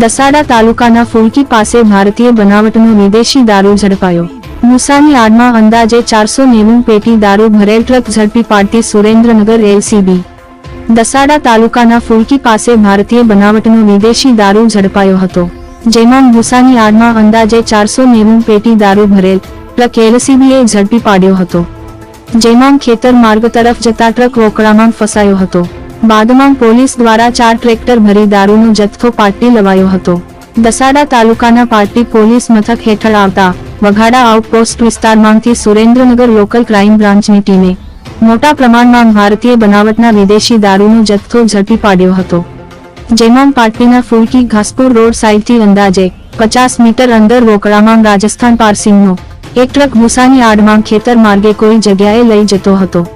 દસાડા તાલુકાના ફુલકી પાસે ભારતીય બનાવટનો વિદેશી દારૂ ઝડપાયો. મુસાની આડમાં અંદાજે ચારસો નેવું પેટી દારૂ ભરેલ ટ્રક ઝડપી પાડતી સુરેન્દ્રનગર એલસીબી. દસાડા તાલુકાના ફુલકી પાસે ભારતીય બનાવટનો વિદેશી દારૂ ઝડપાયો હતો, જેમાં મુસાની આડમાં અંદાજે ચારસો નેવું પેટી દારૂ ભરેલ ટ્રક એલસીબીએ ઝડપી પાડ્યો હતો, જેમાં ખેતર માર્ગ તરફ જતા ટ્રક રોકડામાં ફસાયો હતો. બાદમાં પોલીસ દ્વારા ચાર ટ્રેક્ટર ભરી દારૂનો જથ્થો પાટી લવાયો હતો. દસાડા તાલુકાના પાટી પોલીસ મથક હેઠળ આવતા વઘાડા આઉટપોસ્ટ વિસ્તારમાંથી સુરેન્દ્રનગર લોકલ ક્રાઇમ બ્રાન્ચની ટીમે મોટા પ્રમાણમાં ભારતીય બનાવટના વિદેશી દારૂનો જથ્થો ઝડપી પાડ્યો હતો. જેમાં પાર્ટીના ફુલકી ઘાસપુર રોડ સાઇડથી અંદાજે પચાસ મીટર અંદર રોકડામાં રાજસ્થાન પાર્સિંગનો એક ટ્રક ભૂસાની આડમાં ખેતર માર્ગે કોઈ જગ્યાએ લઈ જતો હતો.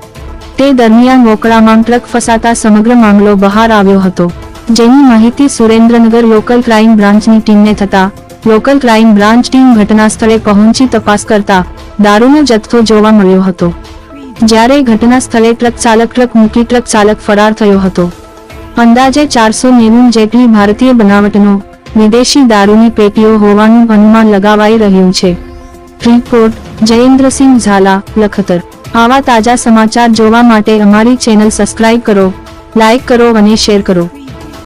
તે દરમિયાન વોકળામાં ટ્રક ફસાતા સમગ્ર મામલો બહાર આવ્યો હતો, જેની માહિતી સુરેન્દ્રનગર લોકલ ક્રાઇમ બ્રાન્ચની ટીમને થતા, લોકલ ક્રાઇમ બ્રાન્ચ ટીમ ઘટના સ્થળે પહોંચી તપાસ કરતા દારૂનો જથ્થો જોવા મળ્યો હતો. જ્યારે ઘટના સ્થળે ટ્રક ચાલક ટ્રક મૂકી ટ્રક ચાલક ફરાર થયો હતો. અંદાજે ચારસો નેવું જેટલી ભારતીય બનાવટનો વિદેશી દારૂની પેટીઓ હોવાનું અનુમાન લગાવાઈ રહ્યું છે. રિપોર્ટ જયેન્દ્રસિંહ ઝાલા લખતર આવા તાજા સમાચાર જોવા માટે અમારી ચેનલ સબસ્ક્રાઇબ કરો લાઇક કરો અને શેર કરો.